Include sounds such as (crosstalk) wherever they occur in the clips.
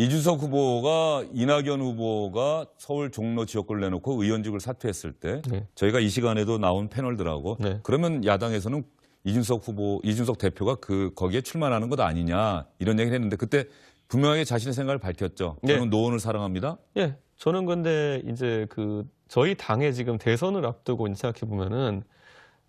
이준석 후보가 이낙연 후보가 서울 종로 지역구를 내놓고 의원직을 사퇴했을 때 네. 저희가 이 시간에도 나온 패널들하고 네. 그러면 야당에서는 이준석 후보, 이준석 대표가 그 거기에 출마하는 것 아니냐 이런 얘기를 했는데 그때 분명하게 자신의 생각을 밝혔죠. 네. 저는 노원을 사랑합니다. 예, 저는 근데 이제 그 저희 당의 지금 대선을 앞두고 생각해 보면은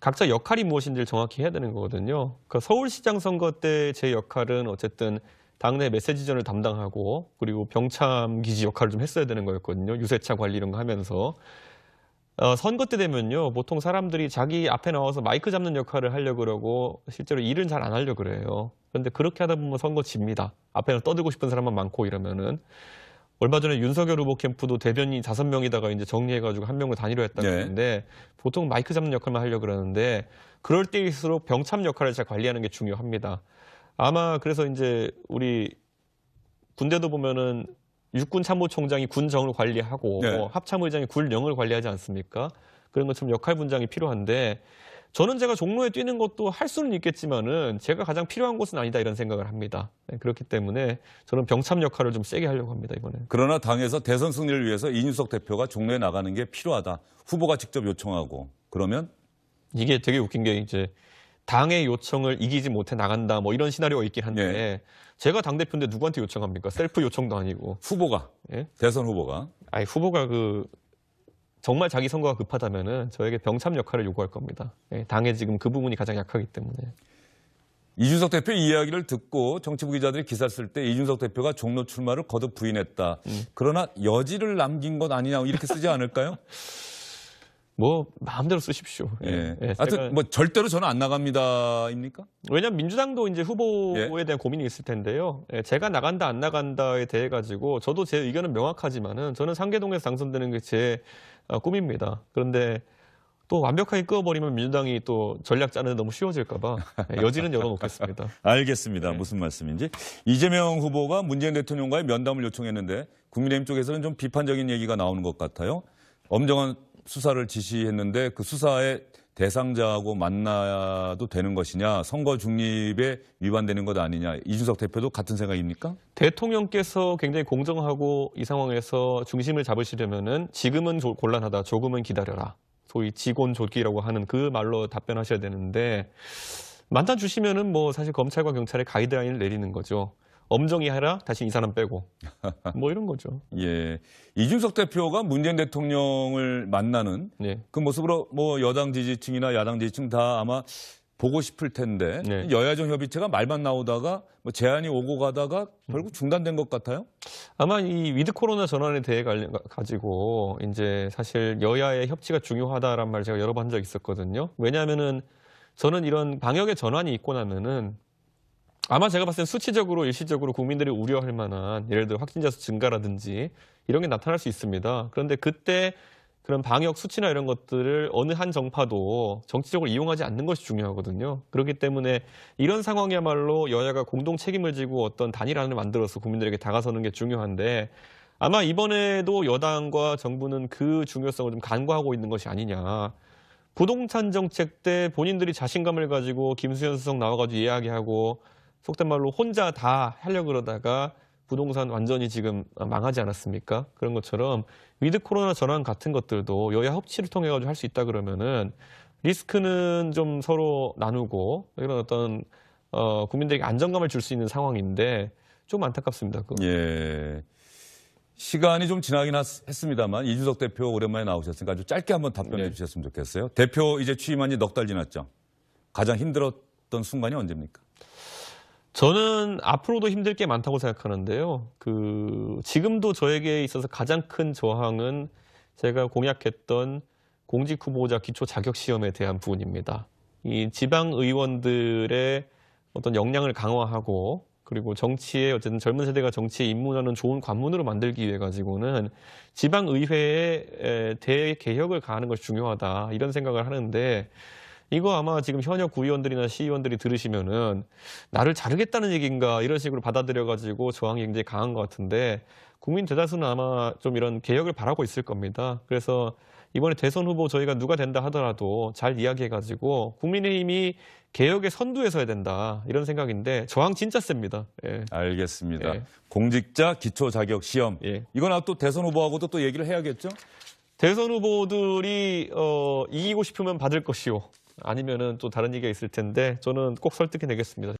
각자 역할이 무엇인지를 정확히 해야 되는 거거든요. 그 서울시장 선거 때 제 역할은 어쨌든 당내 메시지전을 담당하고 그리고 병참 기지 역할을 좀 했어야 되는 거였거든요. 유세차 관리 이런 거 하면서 어, 선거 때 되면요 보통 사람들이 자기 앞에 나와서 마이크 잡는 역할을 하려 고 그러고 실제로 일은 잘 안 하려 고 그래요. 그런데 그렇게 하다 보면 선거 집니다. 앞에 떠들고 싶은 사람만 많고 이러면은 얼마 전에 윤석열 후보 캠프도 대변인 다섯 명이다가 이제 정리해가지고 한 명을 단위로 했다고 네. 했는데 보통 마이크 잡는 역할만 하려 고 그러는데 그럴 때일수록 병참 역할을 잘 관리하는 게 중요합니다. 아마 그래서 이제 우리 군대도 보면은 육군 참모총장이 군정을 관리하고 네. 합참의장이 군령을 관리하지 않습니까? 그런 것처럼 역할 분장이 필요한데 저는 제가 종로에 뛰는 것도 할 수는 있겠지만은 제가 가장 필요한 곳은 아니다 이런 생각을 합니다. 네, 그렇기 때문에 저는 병참 역할을 좀 세게 하려고 합니다 이번에. 그러나 당에서 대선 승리를 위해서 이준석 대표가 종로에 나가는 게 필요하다. 후보가 직접 요청하고 그러면 이게 되게 웃긴 게 이제 당의 요청을 이기지 못해 나간다 뭐 이런 시나리오가 있긴 한데 네. 제가 당 대표인데 누구한테 요청합니까? 셀프 요청도 아니고. 후보가 예? 대선 후보가 아니 후보가 그 정말 자기 선거가 급하다면은 저에게 병참 역할을 요구할 겁니다. 예, 당에 지금 그 부분이 가장 약하기 때문에. 이준석 대표 이야기를 듣고 정치부 기자들이 기사 쓸 때 이준석 대표가 종로 출마를 거듭 부인했다. 음. 그러나 여지를 남긴 것 아니냐 이렇게 쓰지 않을까요? (laughs) 뭐 마음대로 쓰십시오. 예. 예, 예, 하여튼 뭐 절대로 저는 안 나갑니다입니까? 왜냐하면 민주당도 이제 후보에 예. 대한 고민이 있을 텐데요. 예, 제가 나간다 안 나간다에 대해 가지고 저도 제 의견은 명확하지만은 저는 상계동에서 당선되는 게제 어, 꿈입니다. 그런데 또 완벽하게 끄어버리면 민주당이 또 전략 짜는 데 너무 쉬워질까봐 예, 여지는 열어놓겠습니다. (laughs) 알겠습니다. 네. 무슨 말씀인지. 이재명 후보가 문재인 대통령과의 면담을 요청했는데 국민의힘 쪽에서는 좀 비판적인 얘기가 나오는 것 같아요. 엄정한 수사를 지시했는데 그 수사의 대상자하고 만나도 되는 것이냐, 선거 중립에 위반되는 것 아니냐. 이준석 대표도 같은 생각입니까? 대통령께서 굉장히 공정하고 이 상황에서 중심을 잡으시려면은 지금은 조- 곤란하다, 조금은 기다려라. 소위 직원조기라고 하는 그 말로 답변하셔야 되는데 만나 주시면은 뭐 사실 검찰과 경찰의 가이드라인을 내리는 거죠. 엄정히 하라, 다시 이 사람 빼고 (laughs) 뭐 이런 거죠. 예. 이준석 대표가 문재인 대통령을 만나는 네. 그 모습으로 뭐 여당 지지층이나 야당 지지층 다 아마 보고 싶을 텐데 네. 여야정 협의체가 말만 나오다가 뭐 제안이 오고 가다가 결국 중단된 것 같아요. 아마 이 위드 코로나 전환에 대해 가지고 이제 사실 여야의 협치가 중요하다란 말 제가 여러 번 한 적 있었거든요. 왜냐하면은 저는 이런 방역의 전환이 있고 나면은 아마 제가 봤을 땐 수치적으로 일시적으로 국민들이 우려할 만한 예를 들어 확진자 수 증가라든지 이런 게 나타날 수 있습니다. 그런데 그때 그런 방역 수치나 이런 것들을 어느 한 정파도 정치적으로 이용하지 않는 것이 중요하거든요. 그렇기 때문에 이런 상황이야말로 여야가 공동 책임을 지고 어떤 단일안을 만들어서 국민들에게 다가서는 게 중요한데 아마 이번에도 여당과 정부는 그 중요성을 좀 간과하고 있는 것이 아니냐. 부동산 정책 때 본인들이 자신감을 가지고 김수현 수석 나와가지고 이야기하고 속된 말로 혼자 다 하려고 그러다가 부동산 완전히 지금 망하지 않았습니까? 그런 것처럼 위드 코로나 전환 같은 것들도 여야 협치를 통해 가지고 할 수 있다 그러면은 리스크는 좀 서로 나누고 이런 어떤 어, 국민들에게 안정감을 줄 수 있는 상황인데 좀 안타깝습니다. 그거. 예. 시간이 좀 지나긴 했- 했습니다만 이준석 대표 오랜만에 나오셨으니까 아주 짧게 한번 답변해 네. 주셨으면 좋겠어요. 대표 이제 취임한 지 넉 달 지났죠. 가장 힘들었던 순간이 언제입니까? 저는 앞으로도 힘들 게 많다고 생각하는데요. 그 지금도 저에게 있어서 가장 큰 저항은 제가 공약했던 공직 후보자 기초 자격 시험에 대한 부분입니다. 이 지방 의원들의 어떤 역량을 강화하고 그리고 정치에 어쨌든 젊은 세대가 정치에 입문하는 좋은 관문으로 만들기 위해 가지고는 지방 의회의 대개혁을 가하는 것이 중요하다 이런 생각을 하는데 이거 아마 지금 현역 구의원들이나 시의원들이 들으시면은 나를 자르겠다는 얘기인가 이런 식으로 받아들여가지고 저항이 굉장히 강한 것 같은데 국민 대다수는 아마 좀 이런 개혁을 바라고 있을 겁니다. 그래서 이번에 대선 후보 저희가 누가 된다 하더라도 잘 이야기해가지고 국민의힘이 개혁의 선두에 서야 된다 이런 생각인데 저항 진짜 셉니다. 예. 알겠습니다. 예. 공직자 기초 자격 시험. 예. 이건 또 대선 후보하고도 또 얘기를 해야겠죠? 대선 후보들이 어, 이기고 싶으면 받을 것이요. 아니면은 또 다른 얘기가 있을 텐데 저는 꼭 설득해 내겠습니다.